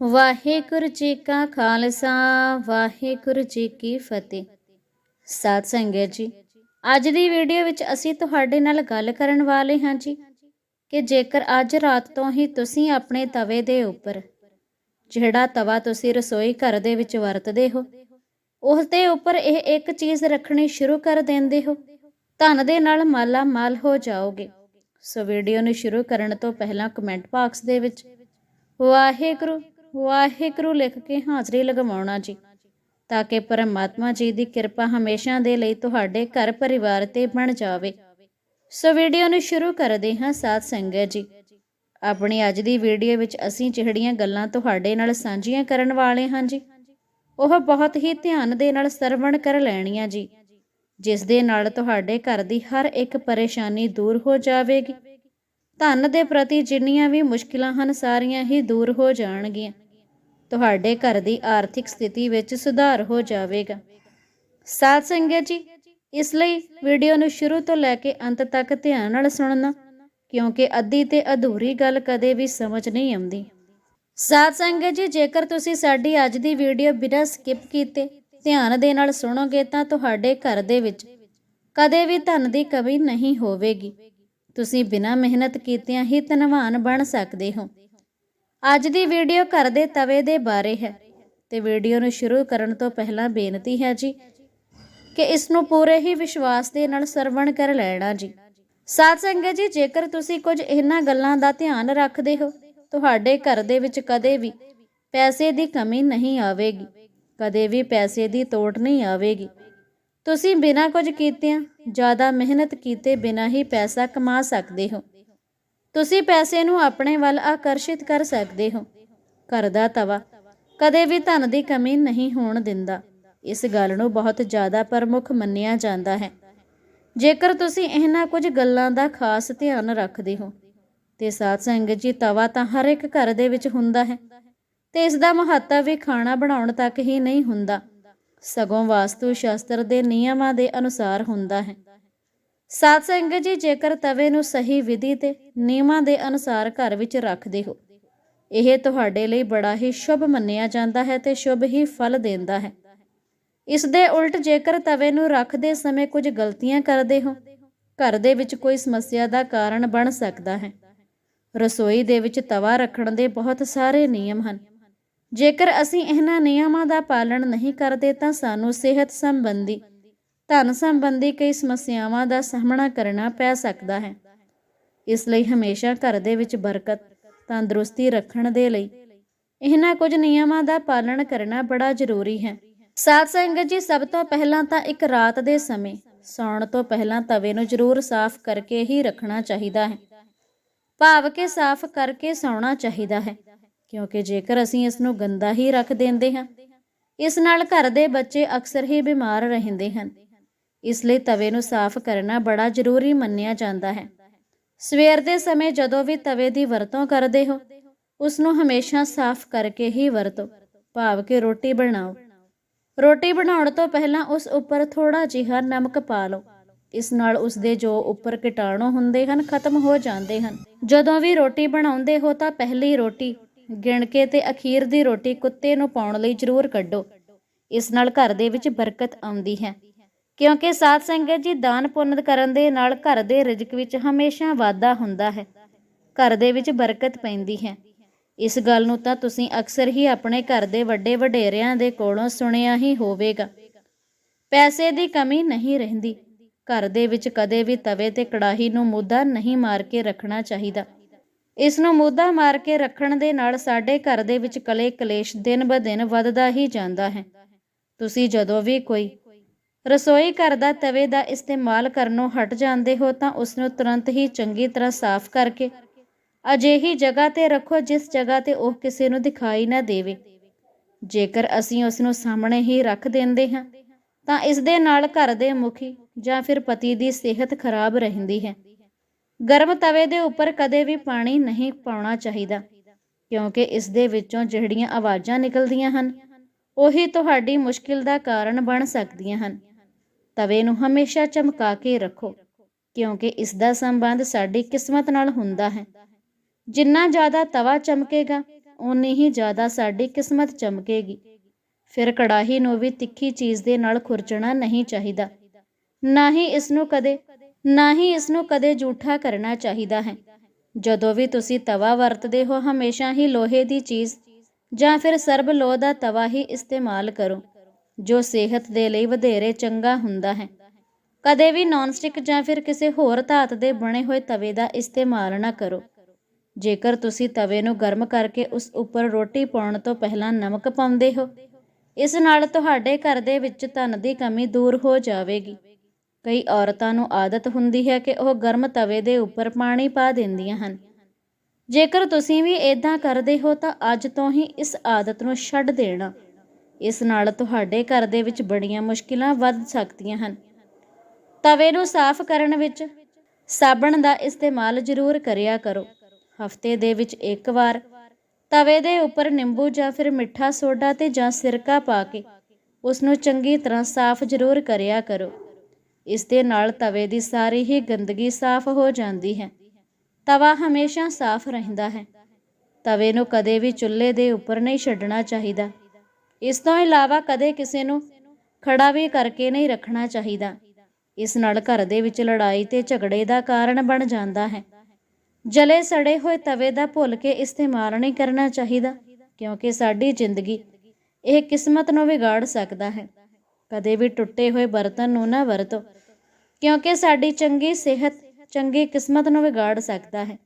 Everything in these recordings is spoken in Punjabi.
ਵਾਹਿਗੁਰੂ ਜੀ ਕਾ ਖਾਲਸਾ, ਵਾਹਿਗੁਰੂ ਜੀ ਕੀ ਫਤਿਹ। ਸਾਧ ਸੰਗਤ ਜੀ, ਅੱਜ ਦੀ ਵੀਡੀਓ ਵਿੱਚ ਅਸੀਂ ਤੁਹਾਡੇ ਨਾਲ ਗੱਲ ਕਰਨ ਵਾਲੇ ਹਾਂ ਜੀ ਕਿ ਜੇਕਰ ਅੱਜ ਰਾਤ ਤੋਂ ਹੀ ਤੁਸੀਂ ਆਪਣੇ ਤਵੇ ਦੇ ਉੱਪਰ, ਜਿਹੜਾ ਤਵਾ ਤੁਸੀਂ ਰਸੋਈ ਘਰ ਦੇ ਵਿੱਚ ਵਰਤਦੇ ਹੋ, ਉਸ ਦੇ ਉੱਪਰ ਇਹ ਇੱਕ ਚੀਜ਼ ਰੱਖਣੀ ਸ਼ੁਰੂ ਕਰ ਦਿੰਦੇ ਹੋ, ਧਨ ਦੇ ਨਾਲ ਮਾਲਾ ਮਾਲ ਹੋ ਜਾਓਗੇ। ਸੋ ਵੀਡੀਓ ਨੂੰ ਸ਼ੁਰੂ ਕਰਨ ਤੋਂ ਪਹਿਲਾਂ ਕਮੈਂਟ ਬਾਕਸ ਦੇ ਵਿੱਚ, ਵਾਹਿਗੁਰੂ ਵਾਹਿਗੁਰੂ ਲਿਖ ਕੇ ਹਾਜ਼ਰੀ ਲਗਵਾਉਣਾ ਜੀ, ਤਾਂ ਕਿ ਪਰਮਾਤਮਾ ਜੀ ਦੀ ਕਿਰਪਾ ਹਮੇਸ਼ਾ ਦੇ ਲਈ ਤੁਹਾਡੇ ਘਰ ਪਰਿਵਾਰ ਤੇ ਬਣ ਜਾਵੇ। ਸੋ ਵੀਡੀਓ ਨੂੰ ਸ਼ੁਰੂ ਕਰਦੇ ਹਾਂ ਸਾਧ ਸੰਗਤ ਜੀ। ਆਪਣੀ ਅੱਜ ਦੀ ਵੀਡੀਓ ਵਿੱਚ ਅਸੀਂ ਜਿਹੜੀਆਂ ਗੱਲਾਂ ਤੁਹਾਡੇ ਨਾਲ ਸਾਂਝੀਆਂ ਕਰਨ ਵਾਲੇ ਹਾਂ ਜੀ, ਉਹ ਬਹੁਤ ਹੀ ਧਿਆਨ ਦੇ ਨਾਲ ਸਰਵਣ ਕਰ ਲੈਣੀਆਂ ਜੀ, ਜਿਸ ਦੇ ਨਾਲ ਤੁਹਾਡੇ ਘਰ ਦੀ ਹਰ ਇੱਕ ਪਰੇਸ਼ਾਨੀ ਦੂਰ ਹੋ ਜਾਵੇਗੀ। ਧਨ ਦੇ ਪ੍ਰਤੀ ਜਿੰਨੀਆਂ ਵੀ ਮੁਸ਼ਕਿਲਾਂ ਹਨ, ਸਾਰੀਆਂ ਹੀ ਦੂਰ ਹੋ ਜਾਣਗੀਆਂ। ਤੁਹਾਡੇ ਘਰ ਦੀ ਆਰਥਿਕ ਸਥਿਤੀ ਵਿੱਚ ਸੁਧਾਰ ਹੋ ਜਾਵੇਗਾ। ਸਾਧ ਸੰਗਤ ਜੀ, ਇਸ ਲਈ ਵੀਡੀਓ ਨੂੰ ਸ਼ੁਰੂ ਤੋਂ ਲੈ ਕੇ ਅੰਤ ਤੱਕ ਧਿਆਨ ਨਾਲ ਸੁਣਨਾ, ਕਿਉਂਕਿ ਅੱਧੀ ਤੇ ਅਧੂਰੀ ਗੱਲ ਕਦੇ ਵੀ ਸਮਝ ਨਹੀਂ ਆਉਂਦੀ। ਸਾਧ ਸੰਗਤ ਜੀ, ਜੇਕਰ ਤੁਸੀਂ ਸਾਡੀ ਅੱਜ ਦੀ ਵੀਡੀਓ ਬਿਨਾਂ ਸਕਿਪ ਕੀਤੇ ਧਿਆਨ ਦੇ ਨਾਲ ਸੁਣੋਗੇ ਤਾਂ ਤੁਹਾਡੇ ਘਰ ਦੇ ਵਿੱਚ ਕਦੇ ਵੀ ਧਨ ਦੀ ਕਮੀ ਨਹੀਂ ਹੋਵੇਗੀ। ਤੁਸੀਂ ਬਿਨਾਂ ਮਿਹਨਤ ਕੀਤਿਆਂ ਹੀ ਧਨਵਾਨ ਬਣ ਸਕਦੇ ਹੋ। ਅੱਜ ਦੀ ਵੀਡੀਓ ਘਰ ਦੇ ਤਵੇ ਦੇ ਬਾਰੇ ਹੈ ਤੇ ਵੀਡੀਓ ਨੂੰ ਸ਼ੁਰੂ ਕਰਨ ਤੋਂ ਪਹਿਲਾਂ ਬੇਨਤੀ ਹੈ ਜੀ ਕਿ ਇਸ ਨੂੰ ਪੂਰੇ ਹੀ ਵਿਸ਼ਵਾਸ ਦੇ ਨਾਲ ਸਰਵਣ ਕਰ ਲੈਣਾ ਜੀ। ਸਾਧ ਸੰਗਤ ਜੀ, ਜੇਕਰ ਤੁਸੀਂ ਕੁਝ ਇਹਨਾਂ ਗੱਲਾਂ ਦਾ ਧਿਆਨ ਰੱਖਦੇ ਹੋ, ਤੁਹਾਡੇ ਘਰ ਦੇ ਵਿੱਚ ਕਦੇ ਵੀ ਪੈਸੇ ਦੀ ਕਮੀ ਨਹੀਂ ਆਵੇਗੀ, ਕਦੇ ਵੀ ਪੈਸੇ ਦੀ ਤੋੜ ਨਹੀਂ ਆਵੇਗੀ। ਤੁਸੀਂ ਬਿਨਾਂ ਕੁਝ ਕੀਤਿਆਂ ਜ਼ਿਆਦਾ ਮਿਹਨਤ ਕੀਤੇ ਬਿਨਾਂ ਹੀ ਪੈਸਾ ਕਮਾ ਸਕਦੇ ਹੋ। ਤੁਸੀਂ ਪੈਸੇ ਨੂੰ ਆਪਣੇ ਵੱਲ ਆਕਰਸ਼ਿਤ ਕਰ ਸਕਦੇ ਹੋ। ਘਰ ਦਾ ਤਵਾ। ਕਦੇ ਵੀ ਧਨ ਦੀ ਕਮੀ ਨਹੀਂ ਹੋਣ ਦਿੰਦਾ। ਇਸ ਗੱਲ ਨੂੰ ਬਹੁਤ ਜ਼ਿਆਦਾ ਪ੍ਰਮੁੱਖ ਮੰਨਿਆ ਜਾਂਦਾ ਹੈ। ਜੇਕਰ ਤੁਸੀਂ ਇਹਨਾਂ ਕੁਝ ਗੱਲਾਂ ਦਾ ਖਾਸ ਧਿਆਨ ਰੱਖਦੇ ਹੋ, ਤੇ ਸਾਧ ਸੰਗਤ ਜੀ, ਤਵਾ ਤਾਂ ਹਰ ਇੱਕ ਘਰ ਦੇ ਵਿੱਚ ਹੁੰਦਾ ਹੈ। ਤੇ ਇਸ ਦਾ ਮਹੱਤਵ ਵੀ ਖਾਣਾ ਬਣਾਉਣ ਤੱਕ ਹੀ ਨਹੀਂ ਹੁੰਦਾ। ਸਗੋਂ ਵਾਸਤੂ ਸ਼ਾਸਤਰ ਦੇ ਨਿਯਮਾਂ ਦੇ ਅਨੁਸਾਰ ਹੁੰਦਾ ਹੈ। ਸਾਧ ਸੰਗਤ ਜੀ, ਜੇਕਰ ਤਵੇ ਨੂੰ ਸਹੀ ਵਿਧੀ ਤੇ ਨਿਯਮਾਂ ਦੇ ਅਨੁਸਾਰ ਘਰ ਵਿੱਚ ਰੱਖਦੇ ਹੋ, ਇਹ ਤੁਹਾਡੇ ਲਈ ਬੜਾ ਹੀ ਸ਼ੁਭ ਮੰਨਿਆ ਜਾਂਦਾ ਹੈ ਤੇ ਸ਼ੁਭ ਹੀ ਫਲ ਦਿੰਦਾ ਹੈ। ਇਸ ਦੇ ਉਲਟ ਜੇਕਰ ਤਵੇ ਨੂੰ ਰੱਖਦੇ ਸਮੇਂ ਕੁਝ ਗਲਤੀਆਂ ਕਰਦੇ ਹੋ, ਘਰ ਦੇ ਵਿੱਚ ਕੋਈ ਸਮੱਸਿਆ ਦਾ ਕਾਰਨ ਬਣ ਸਕਦਾ ਹੈ। ਰਸੋਈ ਦੇ ਵਿੱਚ ਤਵਾ ਰੱਖਣ ਦੇ ਬਹੁਤ ਸਾਰੇ ਨਿਯਮ ਹਨ। ਜੇਕਰ ਅਸੀਂ ਇਹਨਾਂ ਨਿਯਮਾਂ ਦਾ ਪਾਲਣ ਨਹੀਂ ਕਰਦੇ ਤਾਂ ਸਾਨੂੰ ਸਿਹਤ ਸੰਬੰਧੀ ਧਨ ਸੰਬੰਧੀ ਕਈ ਸਮੱਸਿਆਵਾਂ ਦਾ ਸਾਹਮਣਾ ਕਰਨਾ ਪੈ ਸਕਦਾ ਹੈ। ਇਸ ਲਈ ਹਮੇਸ਼ਾ ਘਰ ਦੇ ਵਿੱਚ ਬਰਕਤ, ਤੰਦਰੁਸਤੀ ਰੱਖਣ ਦੇ ਲਈ ਇਹਨਾਂ ਕੁਝ ਨਿਯਮਾਂ ਦਾ ਪਾਲਣ ਕਰਨਾ ਬੜਾ ਜ਼ਰੂਰੀ ਹੈ। ਸਾਧ ਸੰਗਤ ਜੀ, ਸਭ ਤੋਂ ਪਹਿਲਾਂ ਤਾਂ ਇੱਕ ਰਾਤ ਦੇ ਸਮੇਂ ਸੌਣ ਤੋਂ ਪਹਿਲਾਂ ਤਵੇ ਨੂੰ ਜ਼ਰੂਰ ਸਾਫ਼ ਕਰਕੇ ਹੀ ਰੱਖਣਾ ਚਾਹੀਦਾ ਹੈ। ਭਾਵ ਕੇ ਸਾਫ਼ ਕਰਕੇ ਸੌਣਾ ਚਾਹੀਦਾ ਹੈ, ਕਿਉਂਕਿ ਜੇਕਰ ਅਸੀਂ ਇਸ ਨੂੰ ਗੰਦਾ ਹੀ ਰੱਖ ਦਿੰਦੇ ਹਾਂ, ਇਸ ਨਾਲ ਘਰ ਦੇ ਬੱਚੇ ਅਕਸਰ ਹੀ ਬਿਮਾਰ ਰਹਿੰਦੇ ਹਨ। ਇਸ ਲਈ ਤਵੇ ਨੂੰ ਸਾਫ਼ ਕਰਨਾ ਬੜਾ ਜ਼ਰੂਰੀ ਮੰਨਿਆ ਜਾਂਦਾ ਹੈ। ਸਵੇਰ ਦੇ ਸਮੇਂ ਜਦੋਂ ਵੀ ਤਵੇ ਦੀ ਵਰਤੋਂ ਕਰਦੇ ਹੋ ਉਸ ਨੂੰ ਹਮੇਸ਼ਾ ਸਾਫ਼ ਕਰਕੇ ਹੀ ਵਰਤੋ। ਭਾਵ ਕਿ ਰੋਟੀ ਬਣਾਓ। ਰੋਟੀ ਬਣਾਉਣ ਤੋਂ ਪਹਿਲਾਂ ਉਸ ਉੱਪਰ ਥੋੜਾ ਜਿਹਾ ਨਮਕ ਪਾ ਲਓ। ਇਸ ਨਾਲ ਉਸ ਦੇ ਜੋ ਉੱਪਰ ਕੀਟਾਣੂ ਹੁੰਦੇ ਹਨ, ਖਤਮ ਹੋ ਜਾਂਦੇ ਹਨ। ਜਦੋਂ ਵੀ ਰੋਟੀ ਬਣਾਉਂਦੇ ਹੋ ਤਾਂ ਪਹਿਲੀ ਰੋਟੀ ਗਿਣ ਕੇ ਤੇ ਅਖੀਰ ਦੀ ਰੋਟੀ ਕੁੱਤੇ ਨੂੰ ਪਾਉਣ ਲਈ ਜ਼ਰੂਰ ਕੱਢੋ। ਇਸ ਨਾਲ ਘਰ ਦੇ ਵਿੱਚ ਬਰਕਤ ਆਉਂਦੀ ਹੈ। ਕਿਉਂਕਿ ਸਾਧ ਸੰਗਤ ਜੀ ਦਾਨ ਪੁੰਨ ਕਰਨ ਦੇ ਨਾਲ ਘਰ ਦੇ ਰਿਜ਼ਕ ਵਿੱਚ ਹਮੇਸ਼ਾ ਵਾਧਾ ਹੁੰਦਾ ਹੈ। ਘਰ ਦੇ ਵਿੱਚ ਬਰਕਤ ਪੈਂਦੀ ਹੈ। ਇਸ ਗੱਲ ਨੂੰ ਤਾਂ ਤੁਸੀਂ ਅਕਸਰ ਹੀ ਆਪਣੇ ਘਰ ਦੇ ਵੱਡੇ ਵਡੇਰਿਆਂ ਦੇ ਕੋਲੋਂ ਸੁਣਿਆ ਹੀ ਹੋਵੇਗਾ। ਪੈਸੇ ਦੀ ਕਮੀ ਨਹੀਂ ਰਹਿੰਦੀ। ਘਰ ਦੇ ਵਿੱਚ ਕਦੇ ਵੀ ਤਵੇ ਤੇ ਕੜਾਹੀ ਨੂੰ ਮੁੱਦਾ ਨਹੀਂ ਮਾਰ ਕੇ ਰੱਖਣਾ ਚਾਹੀਦਾ। ਇਸ ਨੂੰ ਮੁੱਦਾ ਮਾਰ ਕੇ ਰੱਖਣ ਦੇ ਨਾਲ ਸਾਡੇ ਘਰ ਦੇ ਵਿੱਚ ਕਲੇ ਕਲੇਸ਼ ਦਿਨ ਬ ਦਿਨ ਵੱਧਦਾ ਹੀ ਜਾਂਦਾ ਹੈ। ਤੁਸੀਂ ਜਦੋਂ ਵੀ ਕੋਈ ਰਸੋਈ ਘਰ ਦਾ ਤਵੇ ਦਾ ਇਸਤੇਮਾਲ ਕਰਨੋਂ ਹਟ ਜਾਂਦੇ ਹੋ ਤਾਂ ਉਸ ਨੂੰ ਤੁਰੰਤ ਹੀ ਚੰਗੀ ਤਰ੍ਹਾਂ ਸਾਫ਼ ਕਰਕੇ ਅਜਿਹੀ ਜਗ੍ਹਾ ਤੇ ਰੱਖੋ ਜਿਸ ਜਗ੍ਹਾ ਤੇ ਉਹ ਕਿਸੇ ਨੂੰ ਦਿਖਾਈ ਨਾ ਦੇਵੇ। ਜੇਕਰ ਅਸੀਂ ਉਸ ਨੂੰ ਸਾਹਮਣੇ ਹੀ ਰੱਖ ਦਿੰਦੇ ਹਾਂ, ਤਾਂ ਇਸ ਦੇ ਨਾਲ ਘਰ ਦੇ ਮੁਖੀ ਜਾਂ ਫਿਰ ਪਤੀ ਦੀ ਸਿਹਤ ਖਰਾਬ ਰਹਿੰਦੀ ਹੈ। ਗਰਮ ਤਵੇ ਦੇ ਉੱਪਰ ਕਦੇ ਵੀ ਪਾਣੀ ਨਹੀਂ ਪਾਉਣਾ ਚਾਹੀਦਾ, ਕਿਉਂਕਿ ਇਸ ਦੇ ਵਿੱਚੋਂ ਜਿਹੜੀਆਂ ਆਵਾਜ਼ਾਂ ਨਿਕਲਦੀਆਂ ਹਨ, ਉਹੀ ਤੁਹਾਡੀ ਮੁਸ਼ਕਿਲ ਦਾ ਕਾਰਨ ਬਣ ਸਕਦੀਆਂ ਹਨ। ਤਵੇ ਨੂੰ ਹਮੇਸ਼ਾ ਚਮਕਾ ਕੇ ਰੱਖੋ, ਕਿਉਂਕਿ ਇਸ ਦਾ ਸੰਬੰਧ ਸਾਡੀ ਕਿਸਮਤ ਨਾਲ ਹੁੰਦਾ ਹੈ। ਜਿੰਨਾ ਜ਼ਿਆਦਾ ਤਵਾ ਚਮਕੇਗਾ, ਓਨੀ ਹੀ ਜ਼ਿਆਦਾ ਸਾਡੀ ਕਿਸਮਤ ਚਮਕੇਗੀ। ਫਿਰ ਕੜਾਹੀ ਨੂੰ ਵੀ ਤਿੱਖੀ ਚੀਜ਼ ਦੇ ਨਾਲ ਖੁਰਚਣਾ ਨਹੀਂ ਚਾਹੀਦਾ। ਨਾ ਹੀ ਇਸ ਨੂੰ ਕਦੇ, ਨਾ ਹੀ ਇਸ ਨੂੰ ਕਦੇ ਜੂਠਾ ਕਰਨਾ ਚਾਹੀਦਾ ਹੈ। ਜਦੋਂ ਵੀ ਤੁਸੀਂ ਤਵਾ ਵਰਤਦੇ ਹੋ, ਹਮੇਸ਼ਾ ਹੀ ਲੋਹੇ ਦੀ ਚੀਜ਼ ਜਾਂ ਫਿਰ ਸਰਬ ਲੋਹ ਦਾ ਤਵਾ ਹੀ ਇਸਤੇਮਾਲ ਕਰੋ। ਜੋ ਸਿਹਤ ਦੇ ਲਈ ਵਧੇਰੇ ਚੰਗਾ ਹੁੰਦਾ ਹੈ। ਕਦੇ ਵੀ ਨੌਨਸਟਿਕ ਜਾਂ ਫਿਰ ਕਿਸੇ ਹੋਰ ਧਾਤ ਦੇ ਬਣੇ ਹੋਏ ਤਵੇ ਦਾ ਇਸਤੇਮਾਲ ਨਾ ਕਰੋ। ਜੇਕਰ ਤੁਸੀਂ ਤਵੇ ਨੂੰ ਗਰਮ ਕਰਕੇ ਉਸ ਉੱਪਰ ਰੋਟੀ ਪਾਉਣ ਤੋਂ ਪਹਿਲਾਂ ਨਮਕ ਪਾਉਂਦੇ ਹੋ, ਇਸ ਨਾਲ ਤੁਹਾਡੇ ਘਰ ਦੇ ਵਿੱਚ ਧਨ ਦੀ ਕਮੀ ਦੂਰ ਹੋ ਜਾਵੇਗੀ। ਕਈ ਔਰਤਾਂ ਨੂੰ ਆਦਤ ਹੁੰਦੀ ਹੈ ਕਿ ਉਹ ਗਰਮ ਤਵੇ ਦੇ ਉੱਪਰ ਪਾਣੀ ਪਾ ਦਿੰਦੀਆਂ ਹਨ। ਜੇਕਰ ਤੁਸੀਂ ਵੀ ਇਦਾਂ ਕਰਦੇ ਹੋ ਤਾਂ ਅੱਜ ਤੋਂ ਹੀ ਇਸ ਆਦਤ ਨੂੰ ਛੱਡ ਦੇਣਾ। ਇਸ ਨਾਲ ਤੁਹਾਡੇ ਘਰ ਦੇ ਵਿੱਚ ਬੜੀਆਂ ਮੁਸ਼ਕਿਲਾਂ ਵੱਧ ਸਕਦੀਆਂ ਹਨ। ਤਵੇ ਨੂੰ ਸਾਫ਼ ਕਰਨ ਵਿੱਚ ਸਾਬਣ ਦਾ ਇਸਤੇਮਾਲ ਜ਼ਰੂਰ ਕਰਿਆ ਕਰੋ। ਹਫ਼ਤੇ ਦੇ ਵਿੱਚ ਇੱਕ ਵਾਰ ਤਵੇ ਦੇ ਉੱਪਰ ਨਿੰਬੂ ਜਾਂ ਫਿਰ ਮਿੱਠਾ ਸੋਡਾ ਤੇ ਜਾਂ ਸਿਰਕਾ ਪਾ ਕੇ ਉਸ ਨੂੰ ਚੰਗੀ ਤਰ੍ਹਾਂ ਸਾਫ਼ ਜ਼ਰੂਰ ਕਰਿਆ ਕਰੋ। ਇਸ ਦੇ ਨਾਲ ਤਵੇ ਦੀ ਸਾਰੀ ਹੀ ਗੰਦਗੀ ਸਾਫ਼ ਹੋ ਜਾਂਦੀ ਹੈ। ਤਵਾ ਹਮੇਸ਼ਾ ਸਾਫ਼ ਰਹਿੰਦਾ ਹੈ। ਤਵੇ ਨੂੰ ਕਦੇ ਵੀ ਚੁੱਲ੍ਹੇ ਦੇ ਉੱਪਰ ਨਹੀਂ ਛੱਡਣਾ ਚਾਹੀਦਾ। ਇਸ ਤੋਂ ਇਲਾਵਾ ਕਦੇ ਕਿਸੇ ਨੂੰ ਖੜਾ ਵੀ ਕਰਕੇ ਨਹੀਂ ਰੱਖਣਾ ਚਾਹੀਦਾ। ਇਸ ਨਾਲ ਘਰ ਦੇ ਵਿੱਚ ਲੜਾਈ ਤੇ ਝਗੜੇ ਦਾ ਕਾਰਨ ਬਣ ਜਾਂਦਾ ਹੈ। ਜਲੇ ਸੜੇ ਹੋਏ ਤਵੇ ਦਾ ਭੁੱਲ ਕੇ ਇਸਤੇਮਾਲ ਨਹੀਂ ਕਰਨਾ ਚਾਹੀਦਾ, ਕਿਉਂਕਿ ਸਾਡੀ ਜ਼ਿੰਦਗੀ ਇਹ ਕਿਸਮਤ ਨੂੰ ਵਿਗਾੜ ਸਕਦਾ ਹੈ। ਕਦੇ ਵੀ ਟੁੱਟੇ ਹੋਏ ਬਰਤਨ ਨੂੰ ਨਾ ਵਰਤੋ, ਕਿਉਂਕਿ ਸਾਡੀ ਚੰਗੀ ਸਿਹਤ ਚੰਗੀ ਕਿਸਮਤ ਨੂੰ ਵਿਗਾੜ ਸਕਦਾ ਹੈ।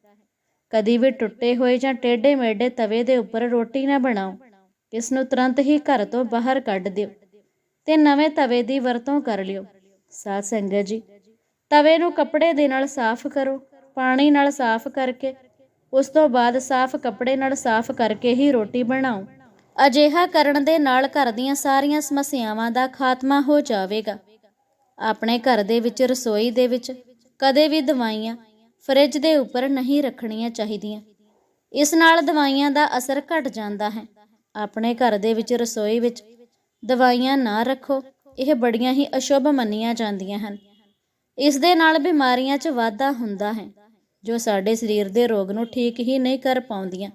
ਕਦੀ ਵੀ ਟੁੱਟੇ ਹੋਏ ਜਾਂ ਟੇਢੇ ਮੇਢੇ ਤਵੇ ਦੇ ਉੱਪਰ ਰੋਟੀ ਨਾ ਬਣਾਓ। ਇਸ ਨੂੰ ਤੁਰੰਤ ਹੀ ਘਰ ਤੋਂ ਬਾਹਰ ਕੱਢ ਦਿਓ ਤੇ ਨਵੇਂ ਤਵੇ ਦੀ ਵਰਤੋਂ ਕਰ ਲਿਓ। ਸਾਧ ਸੰਗਤ ਜੀ, ਤਵੇ ਨੂੰ ਕੱਪੜੇ ਦੇ ਨਾਲ ਸਾਫ਼ ਕਰੋ, ਪਾਣੀ ਨਾਲ ਸਾਫ਼ ਕਰਕੇ, ਉਸ ਤੋਂ ਬਾਅਦ ਸਾਫ਼ ਕੱਪੜੇ ਨਾਲ ਸਾਫ਼ ਕਰਕੇ ਹੀ ਰੋਟੀ ਬਣਾਓ। ਅਜਿਹਾ ਕਰਨ ਦੇ ਨਾਲ ਘਰ ਦੀਆਂ ਸਾਰੀਆਂ ਸਮੱਸਿਆਵਾਂ ਦਾ ਖਾਤਮਾ ਹੋ ਜਾਵੇਗਾ। ਆਪਣੇ ਘਰ ਦੇ ਵਿੱਚ, ਰਸੋਈ ਦੇ ਵਿੱਚ ਕਦੇ ਵੀ ਦਵਾਈਆਂ ਫਰਿੱਜ ਦੇ ਉੱਪਰ ਨਹੀਂ ਰੱਖਣੀਆਂ ਚਾਹੀਦੀਆਂ। ਇਸ ਨਾਲ ਦਵਾਈਆਂ ਦਾ ਅਸਰ ਘਟ ਜਾਂਦਾ ਹੈ। ਆਪਣੇ ਘਰ ਦੇ ਵਿੱਚ ਰਸੋਈ ਵਿੱਚ ਦਵਾਈਆਂ ਨਾ ਰੱਖੋ। ਇਹ ਬੜੀਆਂ ਹੀ ਅਸ਼ੁਭ ਮੰਨੀਆਂ ਜਾਂਦੀਆਂ ਹਨ। ਇਸ ਦੇ ਨਾਲ ਬਿਮਾਰੀਆਂ 'ਚ ਵਾਧਾ ਹੁੰਦਾ ਹੈ, ਜੋ ਸਾਡੇ ਸਰੀਰ ਦੇ ਰੋਗ ਨੂੰ ਠੀਕ ਹੀ ਨਹੀਂ ਕਰ ਪਾਉਂਦੀਆਂ।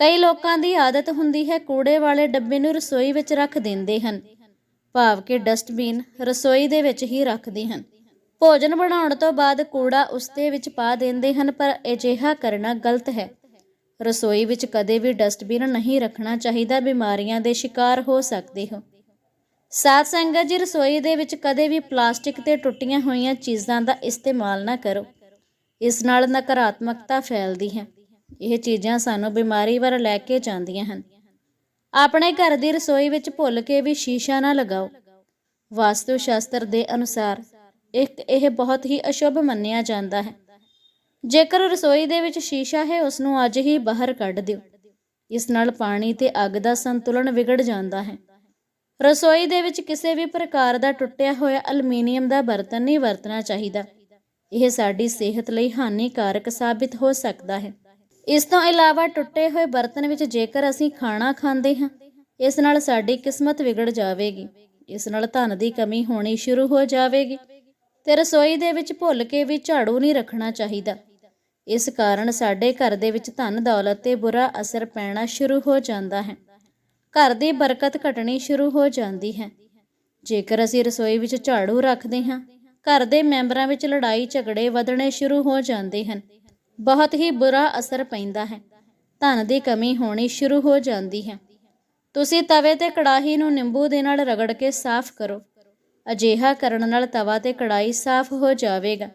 ਕਈ ਲੋਕਾਂ ਦੀ ਆਦਤ ਹੁੰਦੀ ਹੈ ਕੂੜੇ ਵਾਲੇ ਡੱਬੇ ਨੂੰ ਰਸੋਈ ਵਿੱਚ ਰੱਖ ਦਿੰਦੇ ਹਨ। ਭਾਵ ਕਿ ਡਸਟਬਿਨ ਰਸੋਈ ਦੇ ਵਿੱਚ ਹੀ ਰੱਖਦੇ ਹਨ। ਭੋਜਨ ਬਣਾਉਣ ਤੋਂ ਬਾਅਦ ਕੂੜਾ ਉਸ ਦੇ ਵਿੱਚ ਪਾ ਦਿੰਦੇ ਹਨ, ਪਰ ਅਜਿਹਾ ਕਰਨਾ ਗਲਤ ਹੈ। ਰਸੋਈ ਵਿੱਚ ਕਦੇ ਵੀ ਡਸਟਬਿਨ ਨਹੀਂ ਰੱਖਣਾ ਚਾਹੀਦਾ, ਬਿਮਾਰੀਆਂ ਦੇ ਸ਼ਿਕਾਰ ਹੋ ਸਕਦੇ ਹੋ। ਸਾਧ ਸੰਗਤ ਜੀ, ਰਸੋਈ ਦੇ ਵਿੱਚ ਕਦੇ ਵੀ ਪਲਾਸਟਿਕ ਤੇ ਟੁੱਟੀਆਂ ਹੋਈਆਂ ਚੀਜ਼ਾਂ ਦਾ ਇਸਤੇਮਾਲ ਨਾ ਕਰੋ। ਇਸ ਨਾਲ ਨਕਾਰਾਤਮਕਤਾ ਫੈਲਦੀ ਹੈ। ਇਹ ਚੀਜ਼ਾਂ ਸਾਨੂੰ ਬਿਮਾਰੀ ਵੱਲ ਲੈ ਕੇ ਜਾਂਦੀਆਂ ਹਨ। ਆਪਣੇ ਘਰ ਦੀ ਰਸੋਈ ਵਿੱਚ ਭੁੱਲ ਕੇ ਵੀ ਸ਼ੀਸ਼ਾ ਨਾ ਲਗਾਓ। ਵਾਸਤੂ ਸ਼ਾਸਤਰ ਦੇ ਅਨੁਸਾਰ, ਇੱਕ ਇਹ ਬਹੁਤ ਹੀ ਅਸ਼ੁਭ ਮੰਨਿਆ ਜਾਂਦਾ ਹੈ। ਜੇਕਰ ਰਸੋਈ ਦੇ ਵਿੱਚ ਸ਼ੀਸ਼ਾ ਹੈ ਉਸ ਨੂੰ ਅੱਜ ਹੀ ਬਾਹਰ ਕੱਢ ਦਿਓ। ਇਸ ਨਾਲ ਪਾਣੀ ਤੇ ਅੱਗ ਦਾ ਸੰਤੁਲਨ ਵਿਗੜ ਜਾਂਦਾ ਹੈ। ਰਸੋਈ ਦੇ ਵਿੱਚ ਕਿਸੇ ਵੀ ਪ੍ਰਕਾਰ ਦਾ ਟੁੱਟਿਆ ਹੋਇਆ ਅਲਮੀਨੀਅਮ ਦਾ ਬਰਤਨ ਨਹੀਂ ਵਰਤਣਾ ਚਾਹੀਦਾ। ਇਹ ਸਾਡੀ ਸਿਹਤ ਲਈ ਹਾਨੀਕਾਰਕ ਸਾਬਿਤ ਹੋ ਸਕਦਾ ਹੈ। ਇਸ ਤੋਂ ਇਲਾਵਾ ਟੁੱਟੇ ਹੋਏ ਬਰਤਨ ਵਿੱਚ ਜੇਕਰ ਅਸੀਂ ਖਾਣਾ ਖਾਂਦੇ ਹਾਂ, ਇਸ ਨਾਲ ਸਾਡੀ ਕਿਸਮਤ ਵਿਗੜ ਜਾਵੇਗੀ। ਇਸ ਨਾਲ ਧਨ ਦੀ ਕਮੀ ਹੋਣੀ ਸ਼ੁਰੂ ਹੋ ਜਾਵੇਗੀ ਤੇ ਰਸੋਈ ਦੇ ਵਿੱਚ ਭੁੱਲ ਕੇ ਵੀ ਝਾੜੂ ਨਹੀਂ ਰੱਖਣਾ ਚਾਹੀਦਾ। ਇਸ ਕਾਰਨ ਸਾਡੇ ਘਰ ਦੇ ਵਿੱਚ ਧਨ, ਦੌਲਤ ਤੇ ਬੁਰਾ ਅਸਰ ਪੈਣਾ ਸ਼ੁਰੂ ਹੋ ਜਾਂਦਾ ਹੈ। ਘਰ ਦੀ ਬਰਕਤ ਘਟਣੀ ਸ਼ੁਰੂ ਹੋ ਜਾਂਦੀ ਹੈ। ਜੇਕਰ ਅਸੀਂ ਰਸੋਈ ਵਿੱਚ ਝਾੜੂ ਰੱਖਦੇ ਹਾਂ, ਘਰ ਦੇ ਮੈਂਬਰਾਂ ਵਿੱਚ ਲੜਾਈ ਝਗੜੇ ਵਧਣੇ ਸ਼ੁਰੂ ਹੋ ਜਾਂਦੇ ਹਨ। ਬਹੁਤ ਹੀ ਬੁਰਾ ਅਸਰ ਪੈਂਦਾ ਹੈ। ਧਨ ਦੀ ਕਮੀ ਹੋਣੀ ਸ਼ੁਰੂ ਹੋ ਜਾਂਦੀ ਹੈ। ਤੁਸੀਂ ਤਵੇ ਤੇ ਕੜਾਹੀ ਨੂੰ ਨਿੰਬੂ ਦੇ ਨਾਲ ਰਗੜ ਕੇ ਸਾਫ਼ ਕਰੋ। ਅਜਿਹਾ ਕਰਨ ਨਾਲ ਤਵਾ ਤੇ ਕੜਾਈ ਸਾਫ਼ ਹੋ ਜਾਵੇਗਾ।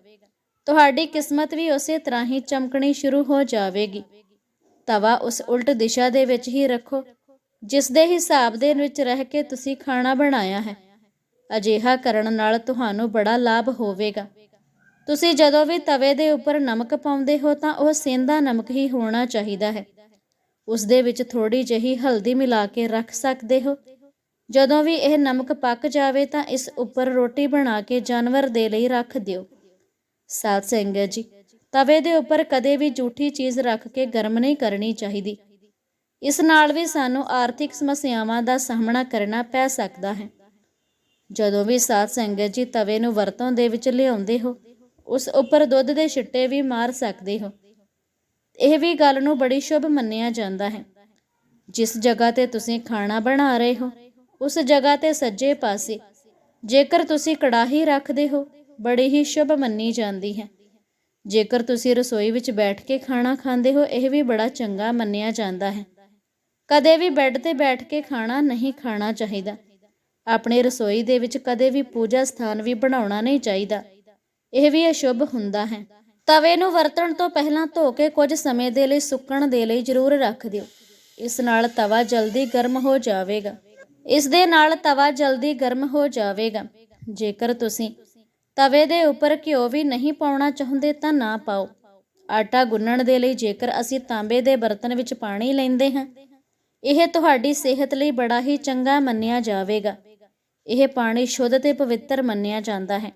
ਤੁਹਾਡੀ ਕਿਸਮਤ ਵੀ ਉਸੇ ਤਰ੍ਹਾਂ ਹੀ ਚਮਕਣੀ ਸ਼ੁਰੂ ਹੋ ਜਾਵੇਗੀ। ਤਵਾ ਉਸ ਉਲਟ ਦਿਸ਼ਾ ਦੇ ਵਿੱਚ ਹੀ ਰੱਖੋ, ਜਿਸ ਦੇ ਹਿਸਾਬ ਦੇ ਵਿੱਚ ਰਹਿ ਕੇ ਤੁਸੀਂ ਖਾਣਾ ਬਣਾਇਆ ਹੈ। ਅਜਿਹਾ ਕਰਨ ਨਾਲ ਤੁਹਾਨੂੰ ਬੜਾ ਲਾਭ ਹੋਵੇਗਾ। ਤੁਸੀਂ ਜਦੋਂ ਵੀ ਤਵੇ ਦੇ ਉੱਪਰ ਨਮਕ ਪਾਉਂਦੇ ਹੋ ਤਾਂ ਉਹ ਸੇਂਦਾ ਨਮਕ ਹੀ ਹੋਣਾ ਚਾਹੀਦਾ ਹੈ। ਉਸ ਦੇ ਵਿੱਚ ਥੋੜੀ ਜਿਹੀ ਹਲਦੀ ਮਿਲਾ ਕੇ ਰੱਖ ਸਕਦੇ ਹੋ। ਜਦੋਂ ਵੀ ਇਹ ਨਮਕ ਪੱਕ ਜਾਵੇ ਤਾਂ ਇਸ ਉੱਪਰ ਰੋਟੀ ਬਣਾ ਕੇ ਜਾਨਵਰ ਦੇ ਲਈ ਰੱਖ ਦਿਓ। ਸਾਧ ਸੰਗਤ ਜੀ, ਤਵੇ ਦੇ ਉੱਪਰ ਕਦੇ ਵੀ ਝੂਠੀ ਚੀਜ਼ ਰੱਖ ਕੇ ਗਰਮ ਨਹੀਂ ਕਰਨੀ ਚਾਹੀਦੀ। ਇਸ ਨਾਲ ਵੀ ਸਾਨੂੰ ਆਰਥਿਕ ਸਮੱਸਿਆਵਾਂ ਦਾ ਸਾਹਮਣਾ ਕਰਨਾ ਪੈ ਸਕਦਾ ਹੈ। ਜਦੋਂ ਵੀ ਸਾਧ ਸੰਗਤ ਜੀ ਤਵੇ ਨੂੰ ਵਰਤੋਂ ਦੇ ਵਿੱਚ ਲਿਆਉਂਦੇ ਹੋ, ਉਸ ਉੱਪਰ ਦੁੱਧ ਦੇ ਛਿੱਟੇ ਵੀ ਮਾਰ ਸਕਦੇ ਹੋ। ਇਹ ਵੀ ਗੱਲ ਨੂੰ ਬੜੀ ਸ਼ੁਭ ਮੰਨਿਆ ਜਾਂਦਾ ਹੈ। ਜਿਸ ਜਗ੍ਹਾ ਤੇ ਤੁਸੀਂ ਖਾਣਾ ਬਣਾ ਰਹੇ ਹੋ, ਉਸ ਜਗ੍ਹਾ ਤੇ ਸੱਜੇ ਪਾਸੇ, ਜੇਕਰ ਤੁਸੀਂ ਕੜਾਹੀ ਰੱਖਦੇ ਹੋ ਬੜੀ ਹੀ ਸ਼ੁਭ ਮੰਨੀ ਜਾਂਦੀ ਹੈ। ਜੇਕਰ ਤੁਸੀਂ ਰਸੋਈ ਵਿੱਚ ਬੈਠ ਕੇ ਖਾਣਾ ਖਾਂਦੇ ਹੋ, ਇਹ ਵੀ ਬੜਾ ਚੰਗਾ ਮੰਨਿਆ ਜਾਂਦਾ ਹੈ। ਕਦੇ ਵੀ ਬੈੱਡ ਤੇ ਬੈਠ ਕੇ ਖਾਣਾ ਨਹੀਂ ਖਾਣਾ ਚਾਹੀਦਾ। ਆਪਣੀ ਰਸੋਈ ਦੇ ਵਿੱਚ ਕਦੇ ਵੀ ਪੂਜਾ ਸਥਾਨ ਵੀ ਬਣਾਉਣਾ ਨਹੀਂ ਚਾਹੀਦਾ। ਇਹ ਵੀ ਅਸ਼ੁਭ ਹੁੰਦਾ ਹੈ। ਤਵੇ ਨੂੰ ਵਰਤਣ ਤੋਂ ਪਹਿਲਾਂ ਧੋ ਕੇ ਕੁਝ ਸਮੇਂ ਦੇ ਲਈ ਸੁੱਕਣ ਦੇ ਲਈ ਜ਼ਰੂਰ ਰੱਖ ਦਿਓ। ਇਸ ਨਾਲ ਤਵਾ ਜਲਦੀ ਗਰਮ ਹੋ ਜਾਵੇਗਾ। ਇਸ ਦੇ ਨਾਲ ਤਵਾ ਜਲਦੀ ਗਰਮ ਹੋ ਜਾਵੇਗਾ। ਜੇਕਰ ਤੁਸੀਂ ਤਵੇ ਦੇ ਉੱਪਰ ਘਿਓ ਵੀ ਨਹੀਂ ਪਾਉਣਾ ਚਾਹੁੰਦੇ ਤਾਂ ਨਾ ਪਾਓ। ਆਟਾ ਗੁੰਨਣ ਦੇ ਲਈ ਜੇਕਰ ਅਸੀਂ ਤਾਂਬੇ ਦੇ ਬਰਤਨ ਵਿੱਚ ਪਾਣੀ ਲੈਂਦੇ ਹਾਂ, ਇਹ ਤੁਹਾਡੀ ਸਿਹਤ ਲਈ ਬੜਾ ਹੀ ਚੰਗਾ ਮੰਨਿਆ ਜਾਵੇਗਾ। ਇਹ ਪਾਣੀ ਸ਼ੁੱਧ ਤੇ ਪਵਿੱਤਰ ਮੰਨਿਆ ਜਾਂਦਾ ਹੈ,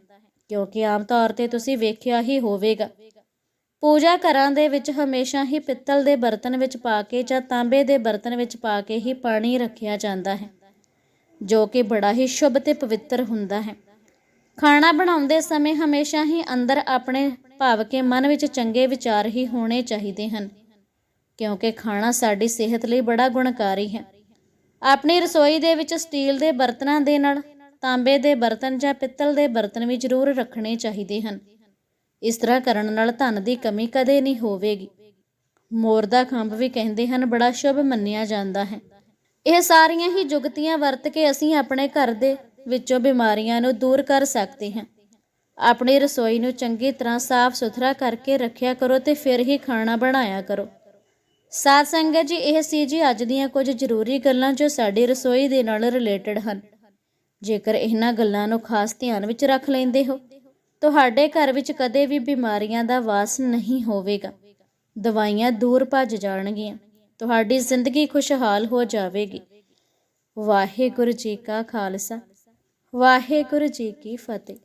ਕਿਉਂਕਿ ਆਮ ਤੌਰ ਤੇ ਤੁਸੀਂ ਵੇਖਿਆ ਹੀ ਹੋਵੇਗਾ। ਪੂਜਾ ਘਰਾਂ ਦੇ ਵਿੱਚ ਹਮੇਸ਼ਾ ਹੀ ਪਿੱਤਲ ਦੇ ਬਰਤਨ ਵਿੱਚ ਪਾ ਕੇ ਜਾਂ ਤਾਂਬੇ ਦੇ ਬਰਤਨ ਵਿੱਚ ਪਾ ਕੇ ਹੀ ਪਾਣੀ ਰੱਖਿਆ ਜਾਂਦਾ ਹੈ, ਜੋ ਕਿ ਬੜਾ ਹੀ ਸ਼ੁਭ ਤੇ ਪਵਿੱਤਰ ਹੁੰਦਾ ਹੈ। ਖਾਣਾ ਬਣਾਉਂਦੇ ਸਮੇਂ ਹਮੇਸ਼ਾ ਹੀ ਅੰਦਰ ਆਪਣੇ ਭਾਵ ਕੇ ਮਨ ਵਿੱਚ ਚੰਗੇ ਵਿਚਾਰ ਹੀ ਹੋਣੇ ਚਾਹੀਦੇ ਹਨ, ਕਿਉਂਕਿ ਖਾਣਾ ਸਾਡੀ ਸਿਹਤ ਲਈ ਬੜਾ ਗੁਣਕਾਰੀ ਹੈ। ਆਪਣੀ ਰਸੋਈ ਦੇ ਵਿੱਚ ਸਟੀਲ ਦੇ ਬਰਤਨਾਂ ਦੇ ਨਾਲ ਤਾਂਬੇ ਦੇ ਬਰਤਨ ਜਾਂ ਪਿੱਤਲ ਦੇ ਬਰਤਨ ਵੀ ਜ਼ਰੂਰ ਰੱਖਣੇ ਚਾਹੀਦੇ ਹਨ। ਇਸ ਤਰ੍ਹਾਂ ਕਰਨ ਨਾਲ ਧਨ ਦੀ ਕਮੀ ਕਦੇ ਨਹੀਂ ਹੋਵੇਗੀ। ਮੋਰ ਦਾ ਖੰਭ ਵੀ ਕਹਿੰਦੇ ਹਨ, ਬੜਾ ਸ਼ੁਭ ਮੰਨਿਆ ਜਾਂਦਾ ਹੈ। ਇਹ ਸਾਰੀਆਂ ਹੀ ਜੁਗਤੀਆਂ ਵਰਤ ਕੇ ਅਸੀਂ ਆਪਣੇ ਘਰ ਦੇ ਵਿੱਚੋਂ ਬਿਮਾਰੀਆਂ ਨੂੰ ਦੂਰ ਕਰ ਸਕਦੇ ਹਾਂ। ਆਪਣੀ ਰਸੋਈ ਨੂੰ ਚੰਗੀ ਤਰ੍ਹਾਂ ਸਾਫ਼ ਸੁਥਰਾ ਕਰਕੇ ਰੱਖਿਆ ਕਰੋ ਤੇ ਫਿਰ ਹੀ ਖਾਣਾ ਬਣਾਇਆ ਕਰੋ। ਸਾਧ ਸੰਗਤ ਜੀ, ਇਹ ਸੀ ਜੀ ਅੱਜ ਦੀਆਂ ਕੁਝ ਜ਼ਰੂਰੀ ਗੱਲਾਂ ਜੋ ਸਾਡੀ ਰਸੋਈ ਦੇ ਨਾਲ ਰਿਲੇਟਡ ਹਨ। ਜੇਕਰ ਇਹਨਾਂ ਗੱਲਾਂ ਨੂੰ ਖਾਸ ਧਿਆਨ ਵਿੱਚ ਰੱਖ ਲੈਂਦੇ ਹੋ, ਤੁਹਾਡੇ ਘਰ ਵਿੱਚ ਕਦੇ ਵੀ ਬਿਮਾਰੀਆਂ ਦਾ ਵਾਸ ਨਹੀਂ ਹੋਵੇਗਾ। ਦਵਾਈਆਂ ਦੂਰ ਭੱਜ ਜਾਣਗੀਆਂ, ਤੁਹਾਡੀ ਜ਼ਿੰਦਗੀ ਖੁਸ਼ਹਾਲ ਹੋ ਜਾਵੇਗੀ। ਵਾਹਿਗੁਰੂ ਜੀ ਕਾ ਖਾਲਸਾ। ਵਾਹਿਗੁਰੂ ਜੀ ਕੀ ਫਤਿਹ।